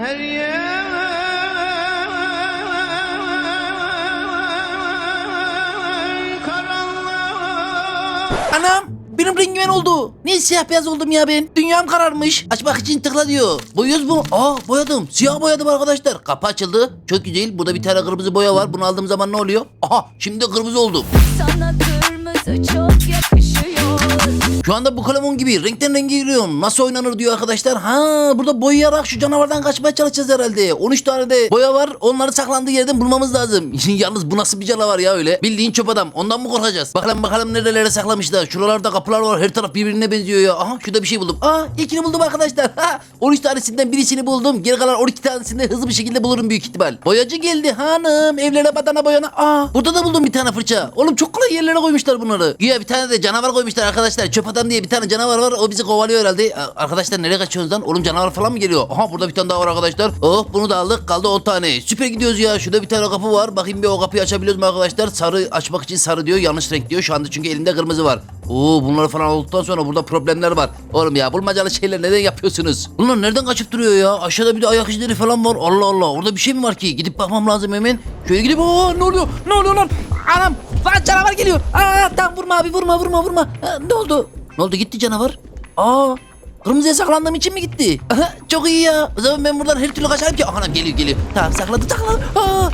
Her yer karanlık Anam benim rengim oldu. Niye siyah beyaz oldum ya ben? Dünyam kararmış. Açmak için tıkla diyor. Boyuyoruz mu? Aa boyadım. Siyah boyadım arkadaşlar. Kapı açıldı. Çok güzel. Burada bir tane kırmızı boya var. Bunu aldığım zaman ne oluyor? Aha şimdi kırmızı oldum. Sana kırmızı çok yakışıyor. Şu anda bu kalemun gibi renkten renge giriyorum. Nasıl oynanır diyor arkadaşlar. Ha burada boyayarak şu canavardan kaçmaya çalışacağız herhalde. 13 tane de boya var. Onları saklandığı yerden bulmamız lazım. Yalnız bu nasıl bir canavar ya öyle? Bildiğin çöp adam. Ondan mı korkacağız? Bakalım bakalım nerelere saklamışlar. Şuralarda kapılar var. Her taraf birbirine benziyor ya. Aha şurada bir şey buldum. Aa ilkini buldum arkadaşlar. Ha 13 tanesinden birisini buldum. Geri kalan 12 tanesini hızlı bir şekilde bulurum büyük ihtimal. Boyacı geldi hanım. Evlere badana boyana. Aa burada da buldum bir tane fırça. Oğlum çok kolay yerlere koymuşlar bunları. Güya bir tane de canavar koymuşlar arkadaşlar. Çöp adam diye bir tane canavar var. O bizi kovalıyor herhalde. Arkadaşlar nereye kaçıyorsunuz lan? Oğlum canavar falan mı geliyor? Aha burada bir tane daha var arkadaşlar. Oh bunu da aldık. Kaldı 10 tane. Süper gidiyoruz ya. Şurada bir tane kapı var. Bakayım bir o kapıyı açabiliyoruz mu arkadaşlar? Sarı açmak için sarı diyor. Yanlış renk diyor. Şu anda çünkü elinde kırmızı var. Oo bunları falan olduktan sonra burada problemler var. Oğlum ya bulmacalı şeyler neden yapıyorsunuz? Bunlar nereden kaçıp duruyor ya? Aşağıda bir de ayak izleri falan var. Allah Allah. Orada bir şey mi var ki? Gidip bakmam lazım hemen. Şöyle gidip aa ne oluyor? Ne oluyor lan? Anam lan canavar geliyor. Aa tamam vurma abi vurma vurma vurma. Ha, ne oldu? Ne oldu gitti canavar? Aa Kırmızıya saklandığım için mi gitti? Aha, çok iyi ya. O zaman ben buradan her türlü kaçarım ki. Aha geliyor geliyor. Tamam sakladı sakladı. Aa,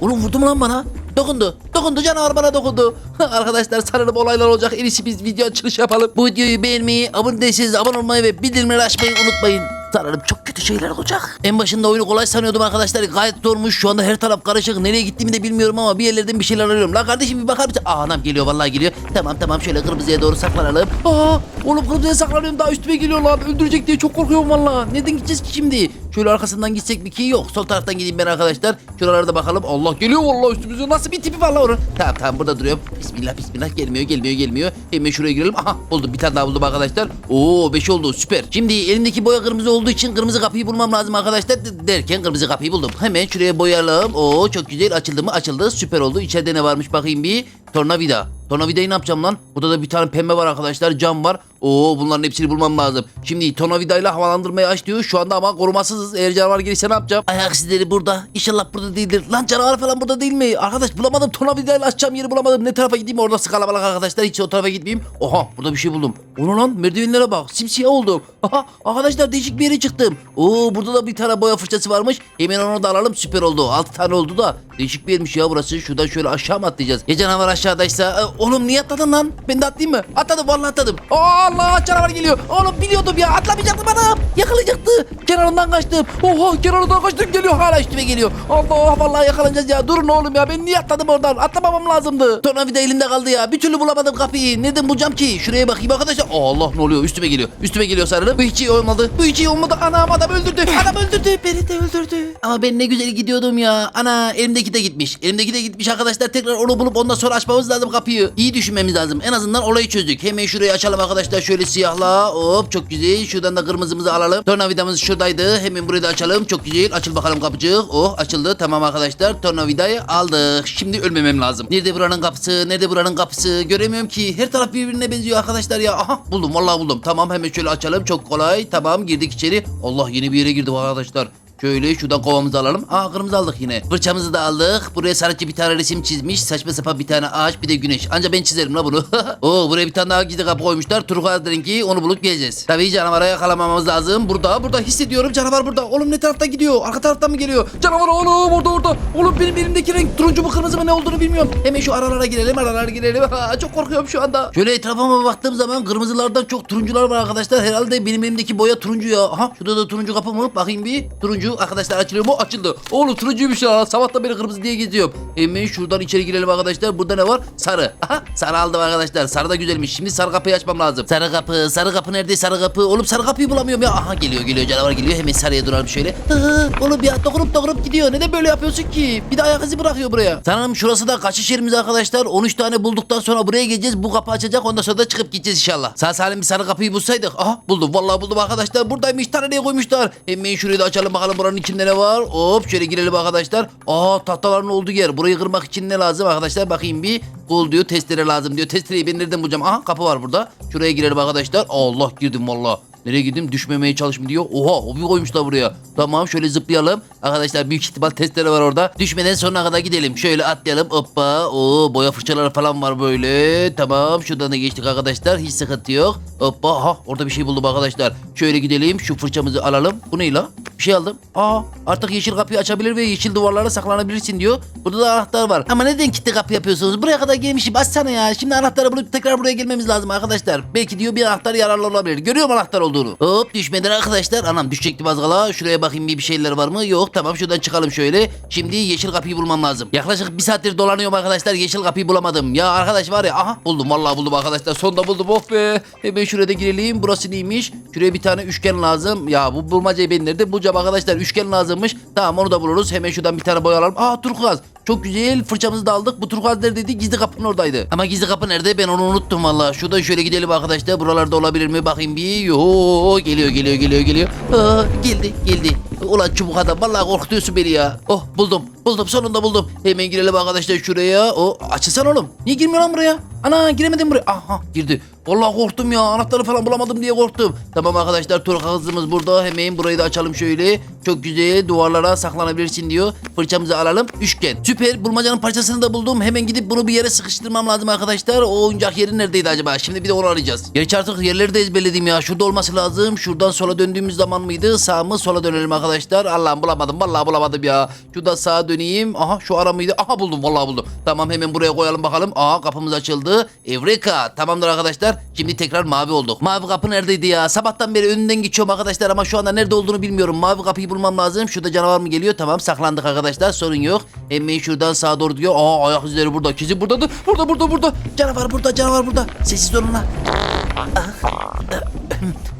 Oğlum vurdu mu lan bana? Dokundu. Dokundu canavar bana dokundu. Arkadaşlar sanırım olaylar olacak. En iyisi biz video açılış yapalım. Bu videoyu beğenmeyi, abone değilseniz abone olmayı ve bildirimleri açmayı unutmayın. Sanırım çok kötü şeyler olacak. En başında oyunu kolay sanıyordum arkadaşlar. Gayet zormuş. Şu anda her taraf karışık. Nereye gittiğimi de bilmiyorum ama bir yerlerden bir şeyler arıyorum. Lan kardeşim bir bakar mısın? Aa anam geliyor vallahi geliyor. Tamam tamam şöyle kırmızıya doğru saklanalım. Aa oğlum kırmızıya saklanıyorum daha üstüme geliyor lan. Öldürecek diye çok korkuyorum vallahi. Neden gideceğiz ki şimdi? Şöyle arkasından gitsek bir ki yok. Sol taraftan gideyim ben arkadaşlar. Şuralarda bakalım. Allah geliyor vallahi üstümüze. Nasıl bir tipi var lan onun? Tamam tamam burada duruyorum. Bismillah bismillah gelmiyor gelmiyor gelmiyor. Hemen şuraya girelim. Aha buldum bir tane daha buldum arkadaşlar. Oo 5 oldu süper. Şimdi elimdeki boya kırmızı olduğu için kırmızı kapıyı bulmam lazım arkadaşlar. Derken kırmızı kapıyı buldum. Hemen şuraya boyayalım. Oo çok güzel açıldı mı açıldı. Süper oldu. İçeride ne varmış bakayım bir. Tornavida. Tornavidayı ne yapacağım lan? Burada da bir tane pembe var arkadaşlar. Cam var. Oo bunların hepsini bulmam lazım. Şimdi tornavidayla havalandırmayı aç diyor. Şu anda ama korumasızız. Eğer canavar gelirse ne yapacağım? Ayak izleri burada. İnşallah burada değildir. Lan canavar falan burada değil mi? Arkadaş bulamadım. Tornavidayla açacağım yeri bulamadım. Ne tarafa gideyim? Orada kalabalık arkadaşlar. Hiç o tarafa gitmeyeyim. Oha burada bir şey buldum. Onu lan merdivenlere bak. Simsiyah oldum. Aha arkadaşlar değişik bir yere çıktım. Oo burada da bir tane boya fırçası varmış. Hemen onu da alalım. Süper oldu. 6 tane oldu da. Değişik bir yermiş ya burası. Şuradan şöyle aşağı mı atlayacağız? Ya canavar aşağıdaysa? Oğlum niye atladın lan? Ben de atlayayım mı? Atladım vallahi atladım. Allah canavar geliyor. Oğlum biliyordum ya. Atlamayacaktım adam. Yakalayacaktı. Kenarından kaçtım. Oha kenarından kaçtım geliyor. Hala üstüme geliyor. Allah vallahi yakalanacağız ya. Durun oğlum ya. Ben niye atladım oradan? Atlamamam lazımdı. Tornavida elimde kaldı ya. Bir türlü bulamadım kapıyı. Nereden bulacağım ki? Şuraya bakayım arkadaşlar. Allah ne oluyor? Üstüme geliyor. Üstüme geliyor sanırım. Bu hiç iyi olmadı. Bu hiç iyi olmadı. Anam adam öldürdü. Adam öldürdü. Beni de öldürdü. Ama ben ne güzel gidiyordum ya. Ana elimdeki de gitmiş. Elimdeki de gitmiş arkadaşlar. Tekrar onu bulup ondan sonra açmamız lazım kapıyı. İyi düşünmemiz lazım. En azından olayı çözdük. Hemen şurayı açalım arkadaşlar. Şöyle siyahla. Hop çok güzel. Şuradan da kırmızımızı alalım. Tornavidamız şuradaydı. Hemen burayı da açalım. Çok güzel. Açıl bakalım kapıcık. Oh açıldı. Tamam arkadaşlar. Tornavidayı aldık. Şimdi ölmemem lazım. Nerede buranın kapısı? Nerede buranın kapısı? Göremiyorum ki. Her taraf birbirine benziyor arkadaşlar ya. Aha buldum. Vallahi buldum. Tamam hemen şöyle açalım. Çok kolay. Tamam girdik içeri. Allah yeni bir yere girdim arkadaşlar. Şöyle şuradan kovamızı alalım. Aa kırmızı aldık yine. Fırçamızı da aldık. Buraya sanatçı bir tane resim çizmiş. Saçma sapan bir tane ağaç bir de güneş. Anca ben çizerim la bunu. Oo buraya bir tane daha gizli kapı koymuşlar. Turkuaz rengi onu bulup geleceğiz. Tabii canavara yakalamamız lazım. Burada burada hissediyorum canavar burada. Oğlum ne taraftan gidiyor? Arka taraftan mı geliyor? Canavar oğlum orada orada. Oğlum benim elimdeki renk turuncu mu kırmızı mı ne olduğunu bilmiyorum. Hemen şu aralara girelim aralara girelim. Çok korkuyorum şu anda. Şöyle etrafıma baktığım zaman kırmızılardan çok turuncular var arkadaşlar. Herhalde benim elimdeki boya turuncu ya. Aha şurada da turuncu kapı mı? Bakayım bir. Turuncu arkadaşlar açılıyor mu? Açıldı. Oğlum turuncuymuş ya. Sabahtan beri kırmızı diye geziyorum. Hemen şuradan içeri girelim arkadaşlar. Burada ne var? Sarı. Aha sarı aldım arkadaşlar. Sarı da güzelmiş. Şimdi sarı kapıyı açmam lazım. Sarı kapı. Sarı kapı nerede? Sarı kapı. Oğlum sarı kapıyı bulamıyorum ya. Aha geliyor geliyor canavar geliyor. Hemen sarıya duralım şöyle. Hı, oğlum ya dokunup dokunup gidiyor. Neden böyle yapıyorsun ki? Bir de ayak izi bırakıyor buraya. Sanırım şurası da kaçış yerimiz arkadaşlar. 13 tane bulduktan sonra buraya geleceğiz. Bu kapı açacak. Ondan sonra da çıkıp gideceğiz inşallah. Sağ salim bir sarı kapıyı bulsaydık. Aha buldum. Vallahi buldum arkadaşlar. Buradaymış. Tane koymuşlar. Hemen şurayı da açalım bakalım buranın içinde ne var. Hop şöyle girelim arkadaşlar. Aa tahtaların olduğu yer. Burayı kırmak için ne lazım arkadaşlar? Bakayım bir. Kol diyor testere lazım diyor. Testereyi ben nereden bulacağım? Aha kapı var burada. Şuraya girelim arkadaşlar. Allah girdim valla. Nereye gittim? Düşmemeye çalışma diyor. Oha o bir koymuşlar buraya. Tamam şöyle zıplayalım. Arkadaşlar büyük ihtimal testere var orada. Düşmeden sonuna kadar gidelim. Şöyle atlayalım. Hoppa. Oo boya fırçaları falan var böyle. Tamam şuradan da geçtik arkadaşlar. Hiç sıkıntı yok. Hoppa. Ha orada bir şey buldum arkadaşlar. Şöyle gidelim. Şu fırçamızı alalım. Bu ne? Bir şey aldım. Aa artık yeşil kapıyı açabilir ve yeşil duvarlara saklanabilirsin diyor. Burada da anahtar var. Ama neden kilitli kapı yapıyorsunuz? Buraya kadar gelmişim. Açsana ya. Şimdi anahtarı bulup tekrar buraya gelmemiz lazım arkadaşlar. Belki diyor bir anahtar yararlı olabilir. Görüyorum anahtar olduğunu. Hop düşmeden arkadaşlar. Anam düşecektim az kala. Şuraya bakayım bir bir şeyler var mı? Yok tamam şuradan çıkalım şöyle. Şimdi yeşil kapıyı bulmam lazım. Yaklaşık bir saattir dolanıyorum arkadaşlar. Yeşil kapıyı bulamadım. Ya arkadaş var ya. Aha buldum. Vallahi buldum arkadaşlar. Sonunda buldum. Oh be. Hemen şuraya da girelim. Burası neymiş? Şuraya bir tane üçgen lazım. Ya bu bulmacayı ben nerede bulacağım arkadaşlar? Üçgen lazımmış. Tamam onu da buluruz. Hemen şuradan bir tane boya alalım. Aa turkuaz. Çok güzel. Fırçamızı da aldık. Bu turkuaz neredeydi? Gizli kapının oradaydı. Ama gizli kapı nerede? Ben onu unuttum valla. Şuradan şöyle gidelim arkadaşlar. Buralarda olabilir mi? Bakayım bir. Yo geliyor geliyor geliyor geliyor. Aa, geldi geldi. Ulan çubuk adam vallahi korkutuyorsun beni ya. Oh buldum buldum sonunda buldum. Hemen girelim arkadaşlar şuraya. O açılsana oğlum. Niye girmiyor lan buraya? Ana giremedim buraya. Aha girdi. Vallahi korktum ya. Anahtarı falan bulamadım diye korktum. Tamam arkadaşlar tur hızımız burada. Hemen burayı da açalım şöyle. Çok güzel duvarlara saklanabilirsin diyor. Fırçamızı alalım. Üçgen. Süper. Bulmacanın parçasını da buldum. Hemen gidip bunu bir yere sıkıştırmam lazım arkadaşlar. O oyuncak yeri neredeydi acaba? Şimdi bir de onu arayacağız. Gerçi artık yerleri de ezberledim ya. Şurada olması lazım. Şuradan sola döndüğümüz zaman mıydı? Sağ mı? Sola dönelim arkadaşlar. Allah'ım bulamadım. Vallahi bulamadım ya. Şurada sağa döneyim. Aha şu ara mıydı? Aha buldum. Vallahi buldum. Tamam hemen buraya koyalım bakalım. Aha kapımız açıldı. Evreka. Tamamdır arkadaşlar. Şimdi tekrar mavi olduk. Mavi kapı neredeydi ya? Sabahtan beri önünden geçiyorum arkadaşlar ama şu anda nerede olduğunu bilmiyorum. Mavi kapıyı bulmam lazım. Şurada canavar mı geliyor? Tamam saklandık arkadaşlar. Sorun yok. Hemen şuradan sağa doğru diyor. Aa ayak izleri burada. Kesin buradadır. Burada burada burada. Canavar burada. Canavar burada. Sessiz olun lan.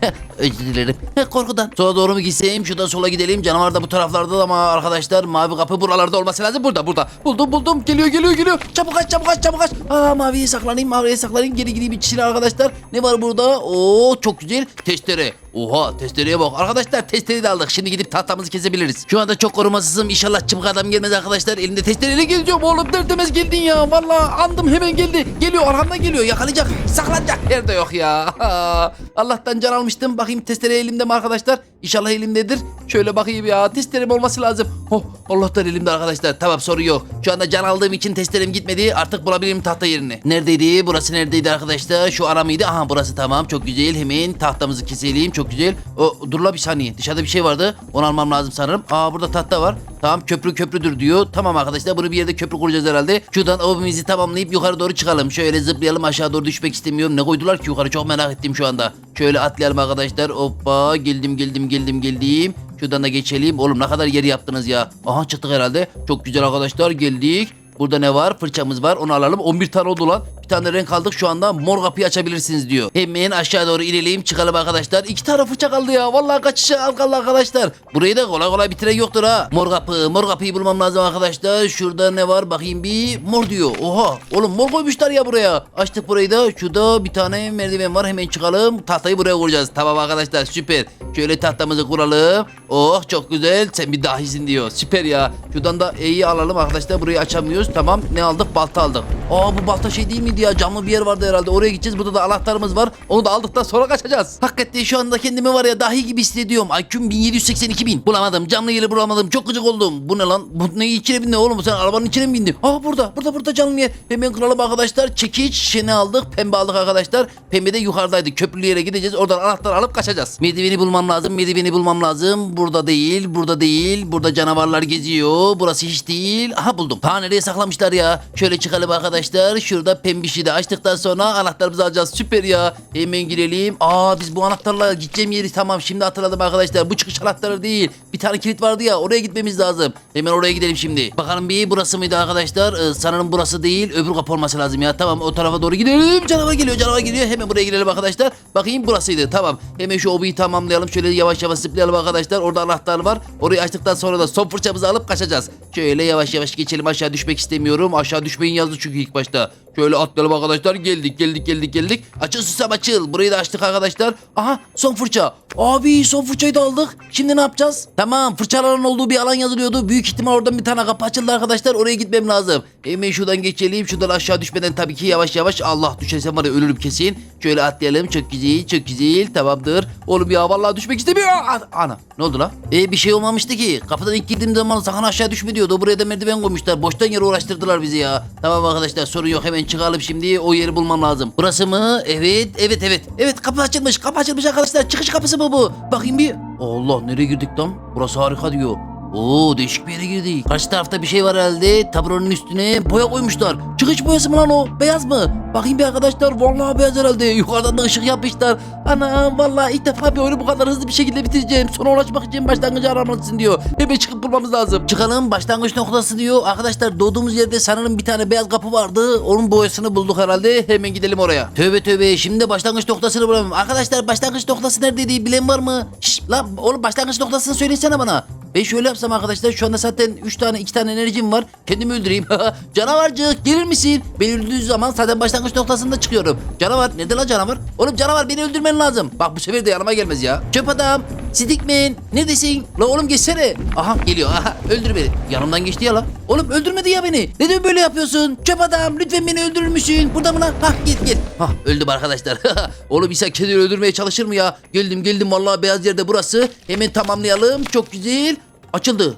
Özür dilerim. Korkudan. Sola doğru mu gitsem? Şuradan sola gidelim. Canavar da bu taraflarda da ama arkadaşlar mavi kapı buralarda olması lazım. Burada burada. Buldum buldum. Geliyor geliyor geliyor. Çabuk aç çabuk aç çabuk aç. Aa maviye saklanayım maviye saklanayım. Geri gideyim içine arkadaşlar. Ne var burada? Oo çok güzel. Testere. Oha testereye bak. Arkadaşlar testereyi de aldık. Şimdi gidip tahtamızı kesebiliriz. Şu anda çok korumasızım. İnşallah çabuk adam gelmez arkadaşlar. Elimde testereyle geziyorum oğlum. Derdemez geldin ya. Vallahi andım hemen geldi. Geliyor arkamdan geliyor. Yakalayacak. Saklanacak. Yerde yok ya. Allah'tan can almıştım. Bakayım testere elimde mi arkadaşlar? İnşallah elimdedir. Şöyle bakayım ya. Testerem olması lazım. Oh Allah'tan elimde arkadaşlar. Tamam sorun yok. Şu anda can aldığım için testerem gitmedi. Artık bulabilirim tahta yerini. Neredeydi? Burası neredeydi arkadaşlar? Şu ara mıydı? Aha burası tamam. Çok güzel. Hemen tahtamızı keselim. Çok güzel. O, dur la bir saniye. Dışarıda bir şey vardı. Onu almam lazım sanırım. Aa burada tahta var. Tamam köprü köprüdür diyor. Tamam arkadaşlar bunu bir yerde köprü kuracağız herhalde. Şuradan avımızı tamamlayıp yukarı doğru çıkalım. Şöyle zıplayalım aşağı doğru düşmek istemiyorum. Ne koydular ki yukarı çok merak ettim şu anda. Şöyle atlayalım arkadaşlar. Hoppa geldim geldim geldim geldim. Şuradan da geçelim. Oğlum ne kadar yeri yaptınız ya. Aha çıktık herhalde. Çok güzel arkadaşlar geldik. Burada ne var? Fırçamız var. Onu alalım. 11 tane oldu lan. Tane renk aldık. Şu anda mor kapıyı açabilirsiniz diyor. Hemen aşağı doğru inelim. Çıkalım arkadaşlar. İki tane fırça kaldı ya. Vallahi kaçışa al kaldı arkadaşlar. Burayı da kolay kolay bitiren yoktur ha. Mor kapı. Mor kapıyı bulmam lazım arkadaşlar. Şurada ne var? Bakayım bir. Mor diyor. Oha. Oğlum mor koymuşlar ya buraya. Açtık burayı da. Şurada bir tane merdiven var. Hemen çıkalım. Tahtayı buraya kuracağız. Tamam arkadaşlar süper. Şöyle tahtamızı kuralım. Oh çok güzel. Sen bir dahisin diyor. Süper ya. Şuradan da E'yi alalım arkadaşlar. Burayı açamıyoruz. Tamam. Ne aldık? Balta aldık. Aa bu balta şey değil miydi ya? Camlı bir yer vardı herhalde. Oraya gideceğiz. Burada da anahtarımız var. Onu da aldıktan sonra kaçacağız. Hakikaten şu anda kendimi var ya dahi gibi hissediyorum. IQ'm 1782 bin. Bulamadım. Camlı yeri bulamadım. Çok gıcık oldum. Bu ne lan? Bu ne içine bindin oğlum? Sen arabanın içine mi bindin? Aa burada. Burada burada canlı yer. Hemen kıralım arkadaşlar. Çekiç şişeni aldık. Pembe aldık arkadaşlar. Pembe de yukarıdaydı. Köprülü yere gideceğiz. Oradan anahtar alıp kaçacağız. Merdiveni bulmam lazım. Merdiveni bulmam lazım. Burada değil. Burada değil. Burada canavarlar geziyor. Burası hiç değil. Aha buldum. Ta nereye saklamışlar ya? Şöyle çıkalım arkadaşlar. Şurada pembişi de açtıktan sonra anahtarımızı alacağız. Süper ya. Hemen girelim. Aa biz bu anahtarla gideceğim yeri tamam. Şimdi hatırladım arkadaşlar. Bu çıkış anahtarı değil. Bir tane kilit vardı ya. Oraya gitmemiz lazım. Hemen oraya gidelim şimdi. Bakalım bir burası mıydı arkadaşlar? Ee, sanırım burası değil. Öbür kapı olması lazım ya. Tamam o tarafa doğru gidelim. Canavar geliyor. Canavar geliyor. Hemen buraya girelim arkadaşlar. Bakayım burasıydı. Tamam. Hemen şu obiyi tamamlayalım. Şöyle yavaş yavaş zıplayalım arkadaşlar. Orada anahtar var. Orayı açtıktan sonra da son fırçamızı alıp kaçacağız. Şöyle yavaş yavaş geçelim. Aşağı düşmek istemiyorum. Aşağı düşmeyin yazdı çünkü ilk başta. Şöyle atlayalım arkadaşlar. Geldik geldik geldik geldik. Açıl susam açıl. Burayı da açtık arkadaşlar. Aha son fırça. Abi son fırçayı da aldık. Şimdi ne yapacağız? Tamam fırçaların olduğu bir alan yazılıyordu. Büyük ihtimal oradan bir tane kapı açıldı arkadaşlar. Oraya gitmem lazım. Hemen şuradan geçelim. Şuradan aşağı düşmeden tabii ki yavaş yavaş. Allah düşersem var ya ölürüm kesin. Şöyle atlayalım. Çok güzel çok güzel. Tamamdır. Oğlum ya vallahi düşmek istemiyor. Ana ne oldu la? E bir şey olmamıştı ki. Kapıdan ilk girdiğim zaman sakın aşağı düşme diyordu. Buraya da merdiven koymuşlar. Boştan yere uğraştırdılar bizi ya. Tamam arkadaşlar sorun yok. Hemen çıkalım şimdi. O yeri bulmam lazım. Burası mı? Evet evet evet. Evet kapı açılmış. Kapı açılmış arkadaşlar. Çıkış kapısı bu? Bakayım bir. Allah nereye girdik lan? Burası harika diyor. Oo değişik bir yere girdik. Karşı tarafta bir şey var herhalde. Taburanın üstüne boya koymuşlar. Çıkış boyası mı lan o? Beyaz mı? Bakayım bir arkadaşlar. Vallahi beyaz herhalde. Yukarıdan da ışık yapmışlar. Ana vallahi ilk defa bir oyunu bu kadar hızlı bir şekilde bitireceğim. Sona ulaşmak için başlangıcı aramalısın diyor. Hemen çıkıp bulmamız lazım. Çıkalım başlangıç noktası diyor. Arkadaşlar doğduğumuz yerde sanırım bir tane beyaz kapı vardı. Onun boyasını bulduk herhalde. Hemen gidelim oraya. Tövbe tövbe şimdi başlangıç noktasını bulamıyorum. Arkadaşlar başlangıç noktası neredeydi bilen var mı? Şşş lan oğlum başlangıç noktasını söylesene bana. Ben şöyle yapsam arkadaşlar şu anda zaten 3 tane 2 tane enerjim var. Kendimi öldüreyim. Canavarcık gelir misin? Beni öldürdüğü zaman zaten başlangıç noktasında çıkıyorum. Canavar nerede lan canavar? Oğlum canavar beni öldürmen lazım. Bak bu sefer de yanıma gelmez ya. Çöp adam. Sidikmen. Neredesin? La oğlum geçsene. Aha geliyor. Aha öldür beni. Yanımdan geçti ya la. Oğlum öldürmedi ya beni. Neden böyle yapıyorsun? Çöp adam lütfen beni öldürür müsün? Burada mı lan? Hah git git. Hah öldüm arkadaşlar. oğlum insan kendini öldürmeye çalışır mı ya? Geldim geldim vallahi beyaz yerde burası. Hemen tamamlayalım. Çok güzel. Açıldı.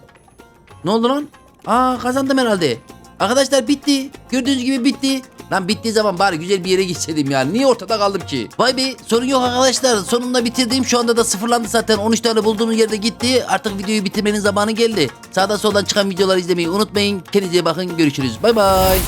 Ne oldu lan? Aa kazandım herhalde. Arkadaşlar bitti. Gördüğünüz gibi bitti. Lan bittiği zaman bari güzel bir yere gitseydim yani. Niye ortada kaldım ki? Vay be sorun yok arkadaşlar. Sonunda bitirdim. Şu anda da sıfırlandı zaten. 13 tane bulduğunuz yerde gitti. Artık videoyu bitirmenin zamanı geldi. Sağdan soldan çıkan videoları izlemeyi unutmayın. Kendinize bakın. Görüşürüz. Bay bay.